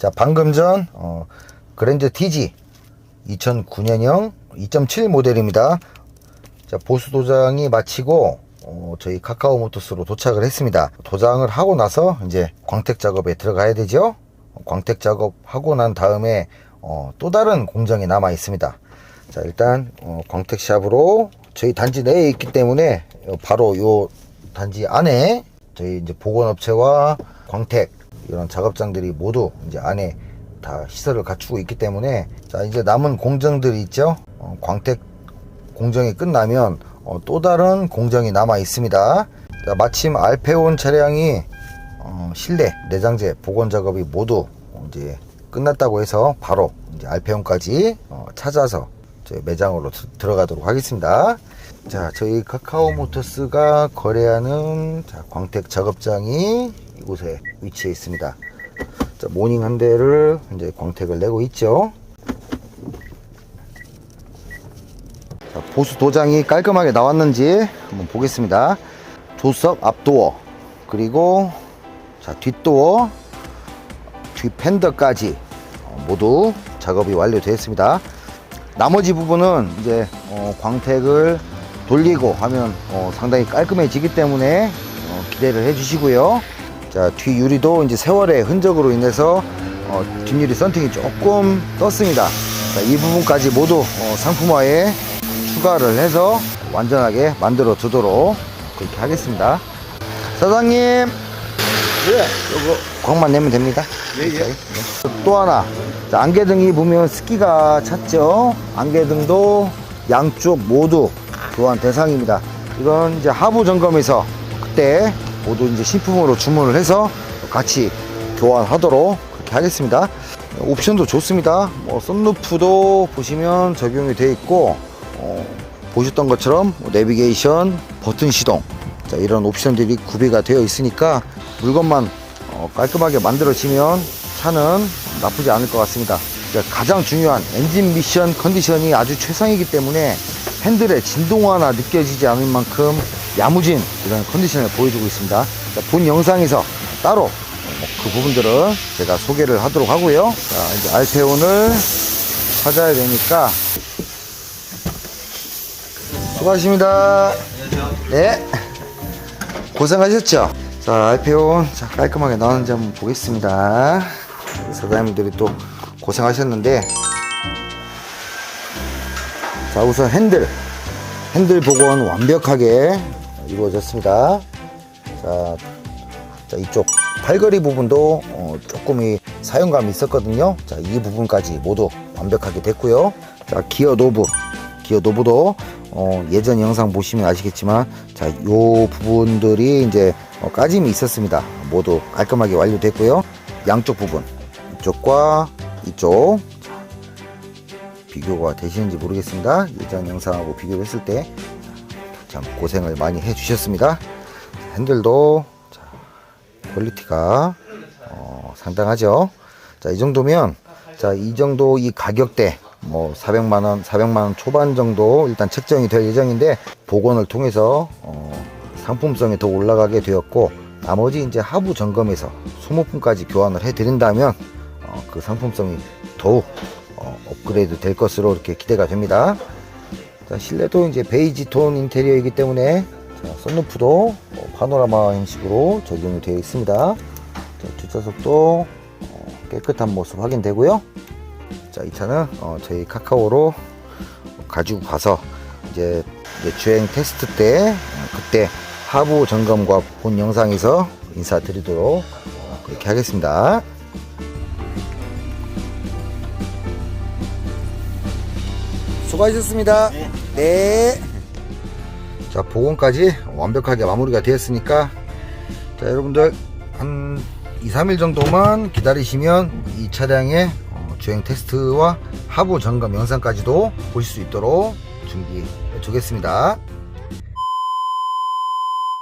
자, 방금 전 어, 그랜드 TG 2009년형 2.7 모델입니다. 자, 보수 도장이 마치고 어, 저희 카카오 모터스로 도착을 했습니다. 도장을 하고 나서 이제 광택 작업에 들어가야 되죠. 광택 작업 하고 난 다음에 어, 또 다른 공정이 남아 있습니다. 자, 일단 어, 광택샵으로 저희 단지 내에 있기 때문에 어, 바로 요 단지 안에 저희 이제 보건업체와 광택 이런 작업장들이 모두 이제 안에 다 시설을 갖추고 있기 때문에 자 이제 남은 공정들이 있죠 어, 광택 공정이 끝나면 어, 또 다른 공정이 남아 있습니다 자, 마침 알페온 차량이 어, 실내 내장재 복원 작업이 모두 이제 끝났다고 해서 바로 이제 알페온까지 어, 찾아서 저희 매장으로 드- 들어가도록 하겠습니다. 자, 저희 카카오 모터스가 거래하는 자, 광택 작업장이 이곳에 위치해 있습니다. 자, 모닝 한 대를 이제 광택을 내고 있죠. 자, 보수 도장이 깔끔하게 나왔는지 한번 보겠습니다. 조석 앞도어 그리고 자 뒷도어 뒤 팬더까지 어, 모두 작업이 완료되었습니다. 나머지 부분은 이제 어, 광택을 돌리고 하면 어, 상당히 깔끔해지기 때문에 어, 기대를 해주시고요. 자, 뒤 유리도 이제 세월의 흔적으로 인해서 어, 뒷유리 썬팅이 조금 떴습니다. 자, 이 부분까지 모두 어, 상품화에 추가를 해서 완전하게 만들어 두도록 그렇게 하겠습니다. 사장님, 예. 요거 광만 내면 됩니다. 예, 예. 네. 또 하나 자, 안개등이 보면 습기가 찼죠 안개등도 양쪽 모두 교환 대상입니다 이건 이제 하부 점검에서 그때 모두 이제 신품으로 주문을 해서 같이 교환하도록 그렇게 하겠습니다 옵션도 좋습니다 뭐 썬루프도 보시면 적용이 되어 있고 어, 보셨던 것처럼 뭐 내비게이션 버튼 시동 자, 이런 옵션들이 구비가 되어 있으니까 물건만 어, 깔끔하게 만들어지면 차는 나쁘지 않을 것 같습니다. 자, 가장 중요한 엔진 미션 컨디션이 아주 최상이기 때문에 핸들의 진동화나 느껴지지 않을 만큼 야무진 이런 컨디션을 보여주고 있습니다. 자, 본 영상에서 따로 어, 그 부분들은 제가 소개를 하도록 하고요. 자, 이제 알테온을 찾아야 되니까 수고하십니다. 네. 고생하셨죠? 자, 알페온 자, 깔끔하게 나왔는지 한번 보겠습니다. 사장님들이 또 고생하셨는데 자, 우선 핸들 핸들 복원 완벽하게 이루어졌습니다. 자, 자 이쪽 팔걸이 부분도 어, 조금 이 사용감이 있었거든요. 자, 이 부분까지 모두 완벽하게 됐고요. 자, 기어 노브 기어 노브도 어, 예전 영상 보시면 아시겠지만 자, 요 부분들이 이제 어, 까짐이 있었습니다. 모두 깔끔하게 완료됐고요. 양쪽 부분 이쪽과 이쪽 자, 비교가 되시는지 모르겠습니다. 예전 영상하고 비교를 했을 때 참 고생을 많이 해주셨습니다. 핸들도 자, 퀄리티가 어, 상당하죠. 자, 이 정도면 자, 이 정도 이 가격대 뭐 400만 원, 400만 원 초반 정도 일단 책정이 될 예정인데 복원을 통해서 어, 상품성이 더 올라가게 되었고 나머지 이제 하부 점검에서 소모품까지 교환을 해 드린다면 어, 그 상품성이 더욱 어, 업그레이드 될 것으로 이렇게 기대가 됩니다. 자, 실내도 이제 베이지 톤 인테리어이기 때문에 자, 썬루프도 어, 파노라마 형식으로 적용이 되어 있습니다. 자, 뒷좌석도 어, 깨끗한 모습 확인되고요. 자, 이 차는 어, 저희 카카오로 가지고 가서 이제, 이제 주행 테스트 때 어, 그때 하부 점검과 본 영상에서 인사드리도록 어, 그렇게 하겠습니다. 수고하셨습니다. 네. 자, 복원까지 완벽하게 마무리가 되었으니까 자, 여러분들 한 2, 3일 정도만 기다리시면 이 차량의 어, 주행 테스트와 하부 점검 영상까지도 보실 수 있도록 준비해 주겠습니다.